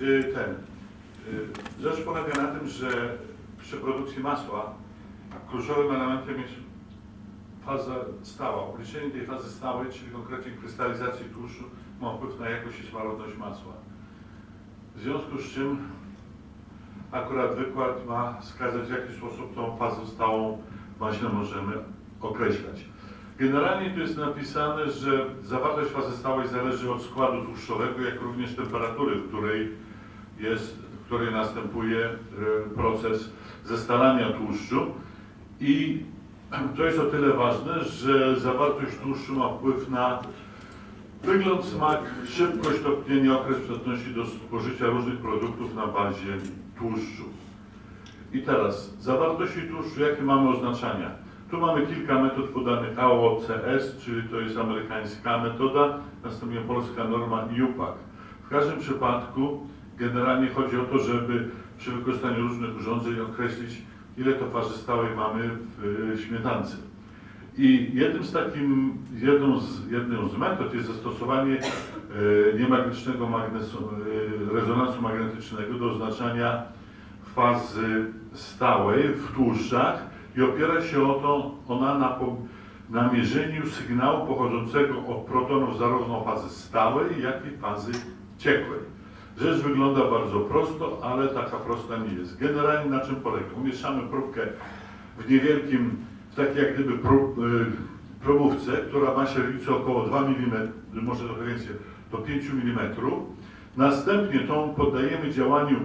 Y, Ten. y, Rzecz polega na tym, że przy produkcji masła kluczowym elementem jest faza stała. Obliczenie tej fazy stałej, czyli konkretnie krystalizacji tłuszczu, ma wpływ na jakość i smarodność masła. W związku z czym akurat wykład ma wskazać, w jaki sposób tą fazę stałą właśnie możemy określać. Generalnie tu jest napisane, że zawartość fazy stałej zależy od składu tłuszczowego, jak również temperatury, w której jest, w której następuje e, proces zestalania tłuszczu. I to jest o tyle ważne, że zawartość tłuszczu ma wpływ na wygląd, smak, szybkość topnienia, okres przydatności do spożycia różnych produktów na bazie tłuszczu. I teraz zawartości tłuszczu, jakie mamy oznaczenia? Tu mamy kilka metod podanych AOCS, czyli to jest amerykańska metoda, następnie polska norma i UPAC. W każdym przypadku generalnie chodzi o to, żeby przy wykorzystaniu różnych urządzeń określić, ile to fazy stałej mamy w y, śmietance. I jednym z takim, jedną z, jedną z metod jest zastosowanie e, niemagnetycznego magnesu, e, rezonansu magnetycznego do oznaczania fazy stałej w tłuszczach i opiera się to, ona na, na mierzeniu sygnału pochodzącego od protonów zarówno fazy stałej, jak i fazy ciekłej. Rzecz wygląda bardzo prosto, ale taka prosta nie jest. Generalnie na czym polega? Umieszczamy próbkę w niewielkim, w takiej jak gdyby prób, y, probówce, która ma średnicę około 2 mm, może trochę więcej, do 5 mm. Następnie tą poddajemy działaniu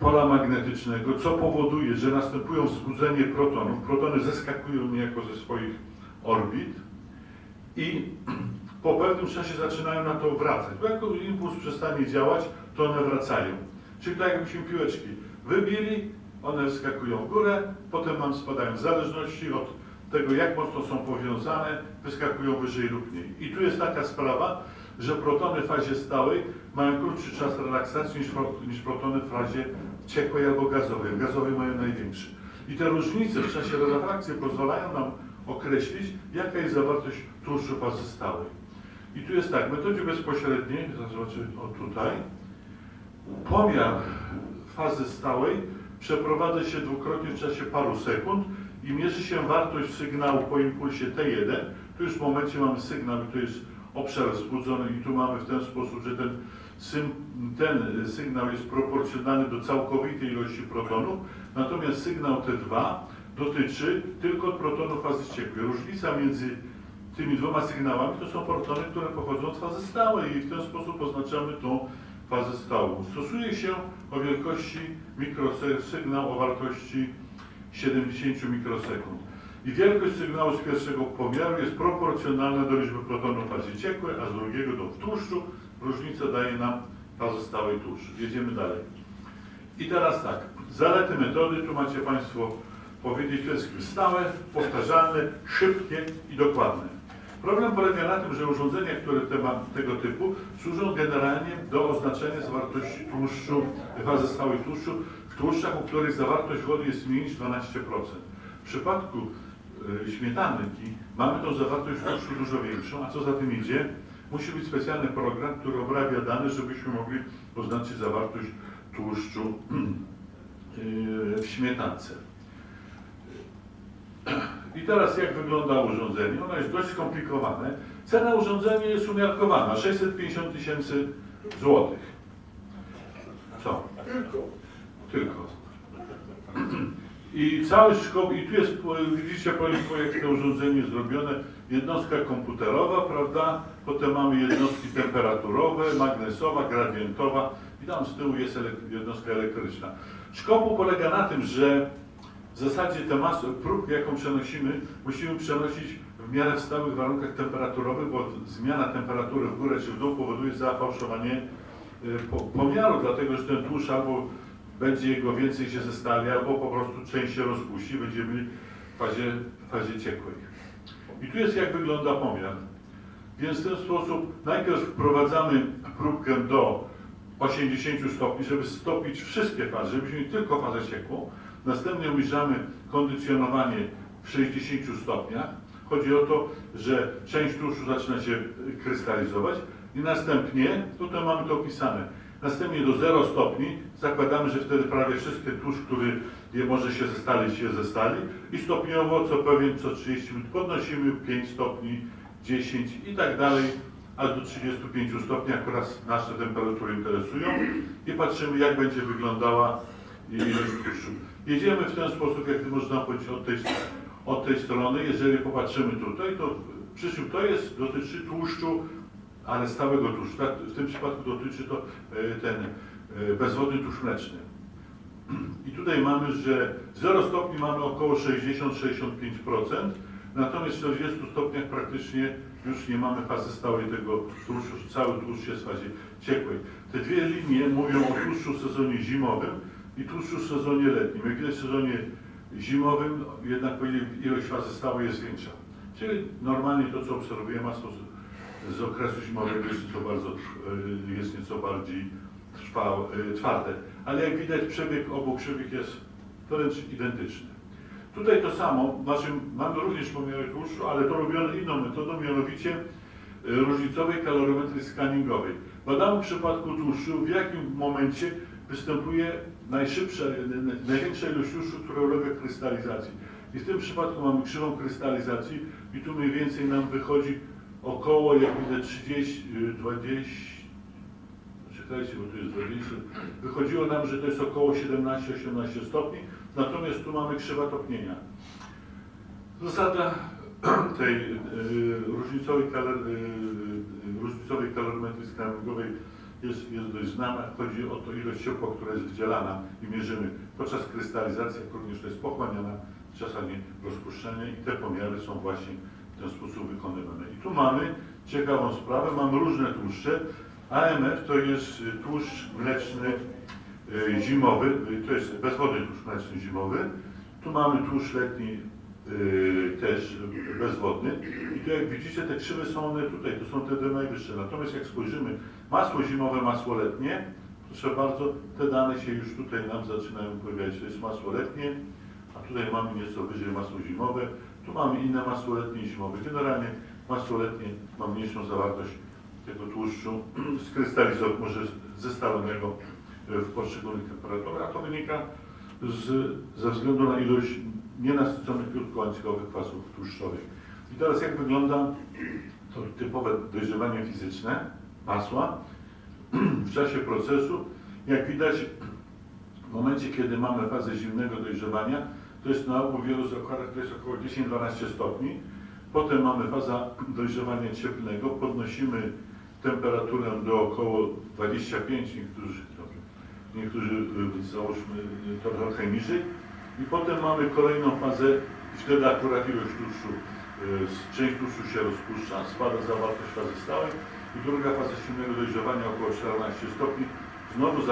pola magnetycznego, co powoduje, że następują wzbudzenie protonów. Protony zeskakują niejako ze swoich orbit i po pewnym czasie zaczynają na to wracać. Bo jak impuls przestanie działać, to one wracają. Czyli tak jakbyśmy piłeczki wybili, one wskakują w górę, potem nam spadają w zależności od tego, jak mocno są powiązane, wyskakują wyżej lub mniej. I tu jest taka sprawa, że protony w fazie stałej mają krótszy czas relaksacji niż, pro- niż protony w fazie ciekłej albo gazowej. Gazowej mają największy. I te różnice w czasie relaksacji pozwalają nam określić, jaka jest zawartość tłuszczu fazy stałej. I tu jest tak, w metodzie bezpośredniej, zobaczymy o tutaj, pomiar fazy stałej przeprowadza się dwukrotnie w czasie paru sekund i mierzy się wartość sygnału po impulsie T1. Tu już w momencie mamy sygnał tu jest obszar wzbudzony i tu mamy w ten sposób, że ten, ten sygnał jest proporcjonalny do całkowitej ilości protonów, natomiast sygnał T2 dotyczy tylko protonów fazy ciekłej. Różnica między tymi dwoma sygnałami to są protony, które pochodzą od fazy stałej i w ten sposób oznaczamy tą fazę stałą. Stosuje się o wielkości mikrosygnał o wartości 70 mikrosekund. I wielkość sygnału z pierwszego pomiaru jest proporcjonalna do liczby protonów w fazie ciekłej, a z drugiego do tłuszczu. Różnica daje nam fazę stałej tłuszczu. Jedziemy dalej. I teraz tak, zalety metody, tu macie Państwo powiedzieć, to jest stałe, powtarzalne, szybkie i dokładne. Problem polega na tym, że urządzenia, które tego typu służą generalnie do oznaczenia zawartości tłuszczu, fazy stałej tłuszczu w tłuszczach, u których zawartość wody jest mniej niż 12%. W przypadku śmietanki mamy tą zawartość tłuszczu dużo większą, a co za tym idzie, musi być specjalny program, który obrabia dane, żebyśmy mogli oznaczyć zawartość tłuszczu y, w śmietance. I teraz jak wygląda urządzenie? Ono jest dość skomplikowane. Cena urządzenia jest umiarkowana, 650 tysięcy złotych. Co? Tylko. Tylko. I cały szkoł, i tu jest, widzicie, po jak to urządzenie zrobione, jednostka komputerowa, prawda? Potem mamy jednostki temperaturowe, magnesowa, gradientowa i tam z tyłu jest jednostka elektryczna. Szkopu polega na tym, że w zasadzie tę masę, próbkę, jaką przenosimy, musimy przenosić w miarę w stałych warunkach temperaturowych, bo zmiana temperatury w górę czy w dół powoduje zafałszowanie y, po- pomiaru, dlatego że ten tłuszcz albo będzie jego więcej się zestali, albo po prostu część się rozpuści, będziemy w fazie, w fazie ciekłej. I tu jest jak wygląda pomiar. Więc w ten sposób najpierw wprowadzamy próbkę do 80 stopni, żeby stopić wszystkie fazy, żebyśmy mieli tylko fazę ciekłą. Następnie umieszczamy kondycjonowanie w 60 stopniach. Chodzi o to, że część tłuszczu zaczyna się krystalizować i następnie, tutaj mamy to opisane, Następnie do 0 stopni zakładamy, że wtedy prawie wszystkie tłuszcz, który je może się zestalić, się zestali i stopniowo co pewien, co 30 minut podnosimy 5 stopni, 10 i tak dalej, aż do 35 stopni, akurat nasze temperatury interesują i patrzymy jak będzie wyglądała ilość tłuszczu. Jedziemy w ten sposób, jak można powiedzieć, od tej, od tej strony. Jeżeli popatrzymy tutaj, to przy czym to jest, dotyczy tłuszczu, ale stałego tłuszczu. Tak, W tym przypadku dotyczy to e, ten e, bezwodny tłuszcz mleczny. I tutaj mamy, że 0 stopni mamy około 60-65%, natomiast w 40 stopniach praktycznie już nie mamy fazy stałej tego tłuszczu, cały tłuszcz jest w fazie ciekłej. Te dwie linie mówią o tłuszczu w sezonie zimowym i tłuszczu w sezonie letnim. Jak widać w sezonie zimowym jednak ilość fazy stałej jest większa. Czyli normalnie to, co obserwuje masło z, okresu zimowego jest nieco, bardzo, e, jest nieco bardziej trwał, e, twarde. Ale jak widać przebieg obu krzywych jest wręcz identyczny. Tutaj to samo, znaczy mamy również pomiary tłuszczu, ale to robione inną metodą, mianowicie e, różnicowej kalorymetrii scanningowej. Badamy w przypadku tłuszczu, w jakim momencie występuje najszybsza, największa ilość tłuszczu, która ulega krystalizacji. I w tym przypadku mamy krzywą krystalizacji i tu mniej więcej nam wychodzi około, jak widzę, 30, y, 20, czekajcie, bo tu jest 20, wychodziło nam, że to jest około 17-18 stopni, natomiast tu mamy krzywa topnienia. Zasada tej y, różnicowej, kaler, y, różnicowej kalorymetrii jest, jest dość znana. Chodzi o to ilość ciepła, która jest wydzielana i mierzymy podczas krystalizacji, jak również to jest pochłaniana, czasami rozpuszczenie i te pomiary są właśnie ten sposób wykonywane. I tu mamy ciekawą sprawę, mamy różne tłuszcze. AMF to jest y, tłuszcz mleczny y, zimowy, y, to jest bezwodny tłuszcz mleczny zimowy. Tu mamy tłuszcz letni też bezwodny. I tu jak widzicie te krzywe są one tutaj, to są te dwie najwyższe. Natomiast jak spojrzymy masło zimowe, masło letnie, proszę bardzo, te dane się już tutaj nam zaczynają pojawiać. To jest masło letnie, a tutaj mamy nieco wyżej masło zimowe. Tu mamy inne masło letnie i zimowe. Generalnie masło letnie ma mniejszą zawartość tego tłuszczu skrystalizowanego, może zestalonego e, w poszczególnych temperaturach, a to wynika z, ze względu na ilość nienasyconych krótkołańcuchowych kwasów tłuszczowych. I teraz jak wygląda to typowe dojrzewanie fizyczne masła w czasie procesu. Jak widać, w momencie, kiedy mamy fazę zimnego dojrzewania, to jest na w wielu zakładach to jest około 10-12 stopni. Potem mamy faza dojrzewania cieplnego, podnosimy temperaturę do około 25, niektórzy, niektórzy y, załóżmy y, trochę niżej. I potem mamy kolejną fazę wtedy akurat ilość tłuszczu, y, część tłuszczu się rozpuszcza, spada zawartość fazy stałej i druga faza silnego dojrzewania około 14 stopni, znowu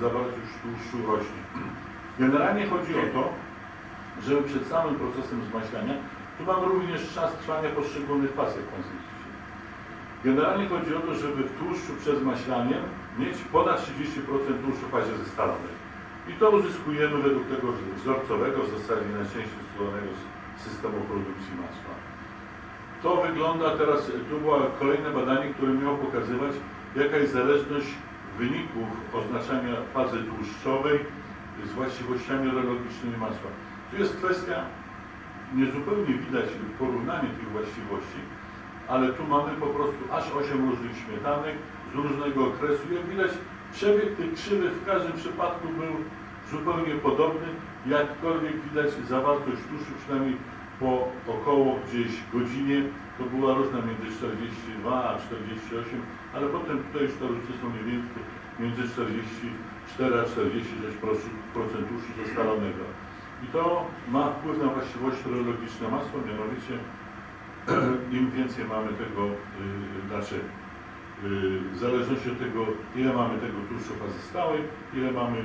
zawartość tłuszczu rośnie. Generalnie chodzi o to, żeby przed samym procesem zmaślania, tu mamy również czas trwania poszczególnych Państwo widzicie. Generalnie chodzi o to, żeby w tłuszczu przed zmaślaniem mieć ponad 30% tłuszczu w fazie zestalonej. I to uzyskujemy według tego wzorcowego, w zasadzie najczęściej stosowanego systemu produkcji masła. To wygląda teraz, tu było kolejne badanie, które miało pokazywać, jaka jest zależność wyników oznaczania fazy tłuszczowej z właściwościami radiologicznymi masła. Tu jest kwestia, niezupełnie widać porównanie tych właściwości, ale tu mamy po prostu aż 8 różnych śmietanek z różnego okresu. Jak widać, przebieg tych krzywych w każdym przypadku był zupełnie podobny, jakkolwiek widać zawartość tłuszczu, przynajmniej po około gdzieś godzinie, to była różna między 42 a 48, ale potem tutaj już te różnice są mniej więcej między 44 a 46% tłuszczu zestalonego. I to ma wpływ na właściwości radiologiczne masła, mianowicie im więcej mamy tego, yy, znaczy yy, w zależności od tego, ile mamy tego tłuszczu fazy stałej, ile mamy yy,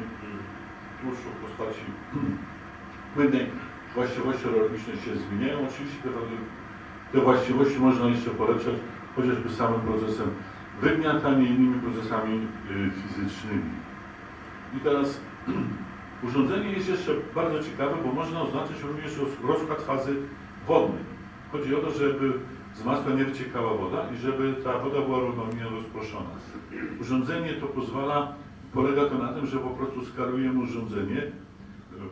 tłuszczu w postaci płynnej, właściwości radiologiczne się zmieniają. Oczywiście te, te właściwości można jeszcze polepszać chociażby samym procesem wygniatania i innymi procesami yy, fizycznymi. I teraz urządzenie jest jeszcze bardzo ciekawe, bo można oznaczyć również roz- rozkład fazy wodnej. Chodzi o to, żeby z masła nie wyciekała woda i żeby ta woda była równomiernie rozproszona. Urządzenie to pozwala, polega to na tym, że po prostu skalujemy urządzenie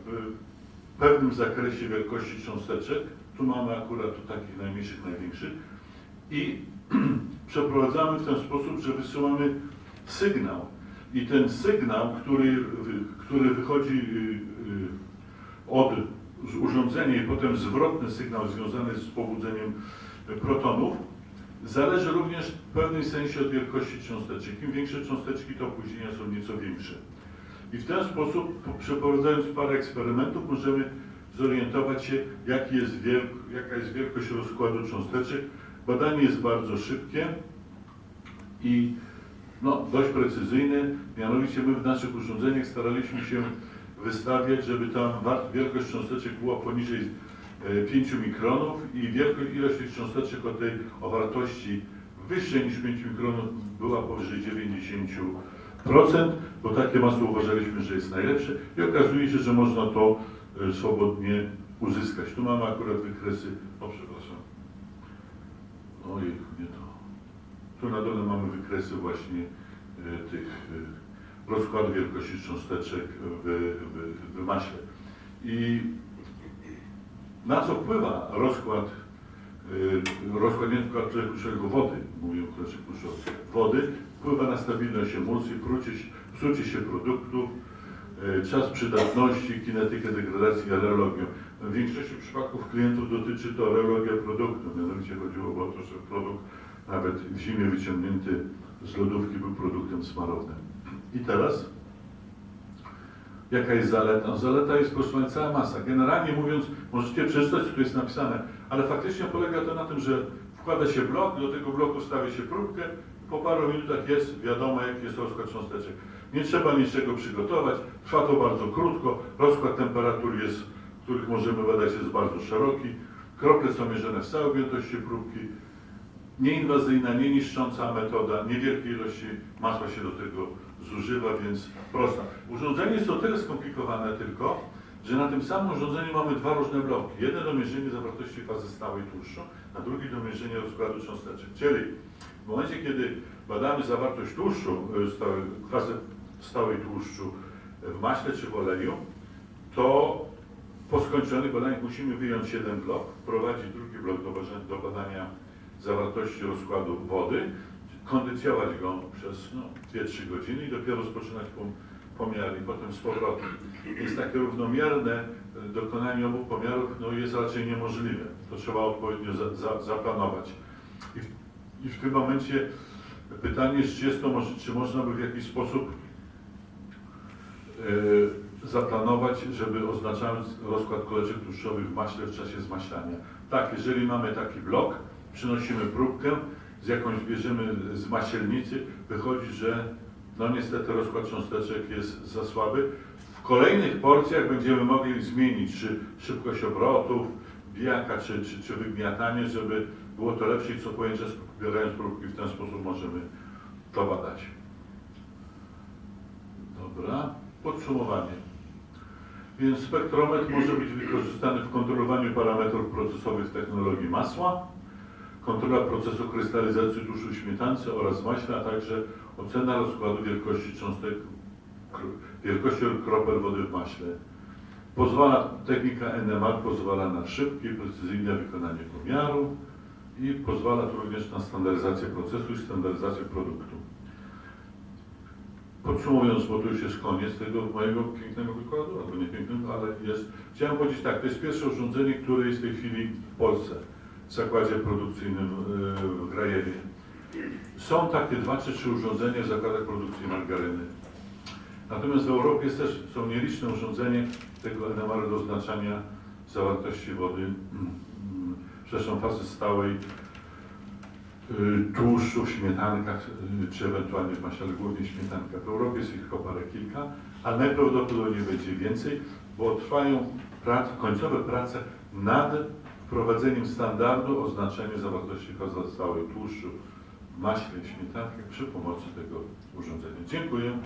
w pewnym zakresie wielkości cząsteczek. Tu mamy akurat tu takich najmniejszych, największych i przeprowadzamy w ten sposób, że wysyłamy sygnał. I ten sygnał, który, który wychodzi y, y, od z urządzenia i potem zwrotny sygnał związany z pobudzeniem protonów, zależy również w pewnym sensie od wielkości cząsteczek. Im większe cząsteczki, to opóźnienia są nieco większe. I w ten sposób, po- przeprowadzając parę eksperymentów, możemy zorientować się, jaki jest wielk, jaka jest wielkość rozkładu cząsteczek. Badanie jest bardzo szybkie i no, dość precyzyjne. Mianowicie my w naszych urządzeniach staraliśmy się wystawiać, żeby ta wa- wielkość cząsteczek była poniżej e, 5 mikronów i wielkość, ilość tych cząsteczek o tej o wartości wyższej niż 5 mikronów była powyżej 90%, bo takie masło uważaliśmy, że jest najlepsze i okazuje się, że można to e, swobodnie uzyskać. Tu mamy akurat wykresy, o przepraszam, ojej, nie to. Tu na dole mamy wykresy właśnie e, tych e, rozkładu wielkości cząsteczek w, w, w maśle. I na co wpływa rozkład, e, rozkład nie tylko wody, mówię o klasie wody, wpływa na stabilność emulsji, psucie się produktów, czas przydatności, kinetykę degradacji, alerologię. W większości przypadków klientów dotyczy to alerologia produktu, mianowicie chodziło o to, że produkt nawet w zimie wyciągnięty z lodówki był produktem smarownym. I teraz, jaka jest zaleta? Zaleta jest proszę cała masa. Generalnie mówiąc, możecie przeczytać, co tu jest napisane, ale faktycznie polega to na tym, że wkłada się blok, do tego bloku stawia się próbkę, po paru minutach jest wiadomo, jaki jest rozkład cząsteczek. Nie trzeba niczego przygotować, trwa to bardzo krótko, rozkład temperatur jest, których możemy badać, jest bardzo szeroki, krople są mierzone w całej objętości próbki, nieinwazyjna, nieniszcząca metoda, niewielkie ilości masła się do tego zużywa, więc prosta. Urządzenie jest o tyle skomplikowane tylko, że na tym samym urządzeniu mamy dwa różne bloki. Jeden do mierzenia zawartości fazy stałej tłuszczu, a drugi do mierzenia rozkładu cząsteczek. Czyli w momencie, kiedy badamy zawartość tłuszczu, y, stałej, fazę stałej tłuszczu w maśle czy w oleju, to po skończonych badaniach musimy wyjąć jeden blok, wprowadzić drugi blok do, do badania zawartości rozkładu wody, kondycjować go przez no, 2-3 godziny i dopiero rozpoczynać pom- pomiary i potem z powrotem. Jest takie równomierne e, dokonanie obu pomiarów no, jest raczej niemożliwe. To trzeba odpowiednio za, za, zaplanować. I w, I w tym momencie pytanie czy, jest to, czy można by w jakiś sposób e, zaplanować, żeby oznaczać rozkład koleczek tłuszczowych w maśle w czasie zmaślania. Tak, jeżeli mamy taki blok, przynosimy próbkę, z jakąś bierzemy z masielnicy, wychodzi, że no niestety rozkład cząsteczek jest za słaby. W kolejnych porcjach będziemy mogli zmienić czy szybkość obrotów, bijaka, czy, czy, czy wygniatanie, żeby było to lepsze i co pojęcie, zbierając próbki w ten sposób możemy to badać. Dobra, podsumowanie. Więc spektrometr może być wykorzystany w kontrolowaniu parametrów procesowych technologii masła, kontrola procesu krystalizacji tłuszczu w śmietance oraz maśle, a także ocena rozkładu wielkości cząstek, wielkości kropel wody w maśle. Pozwala, technika NMR pozwala na szybkie i precyzyjne wykonanie pomiaru i pozwala również na standaryzację procesu i standaryzację produktu. Podsumowując, bo to już jest koniec tego mojego pięknego wykładu, albo nie pięknego, ale jest. Chciałem powiedzieć tak, to jest pierwsze urządzenie, które jest w tej chwili w Polsce, zakładzie produkcyjnym w Grajewie. Są takie dwa czy trzy urządzenia w zakładach produkcji margaryny. Natomiast w Europie jest też są nieliczne urządzenia tego NMR do oznaczania zawartości wody, mm, mm, przepraszam, fazy stałej y, tłuszczu śmietankach, y, czy ewentualnie w maśle, ale głównie śmietanka. W Europie jest ich tylko parę kilka, ale najprawdopodobniej będzie więcej, bo trwają końcowe prace nad wprowadzeniem standardu oznaczenia zawartości fazy stałej tłuszczu w maśle i śmietankach przy pomocy tego urządzenia. Dziękuję.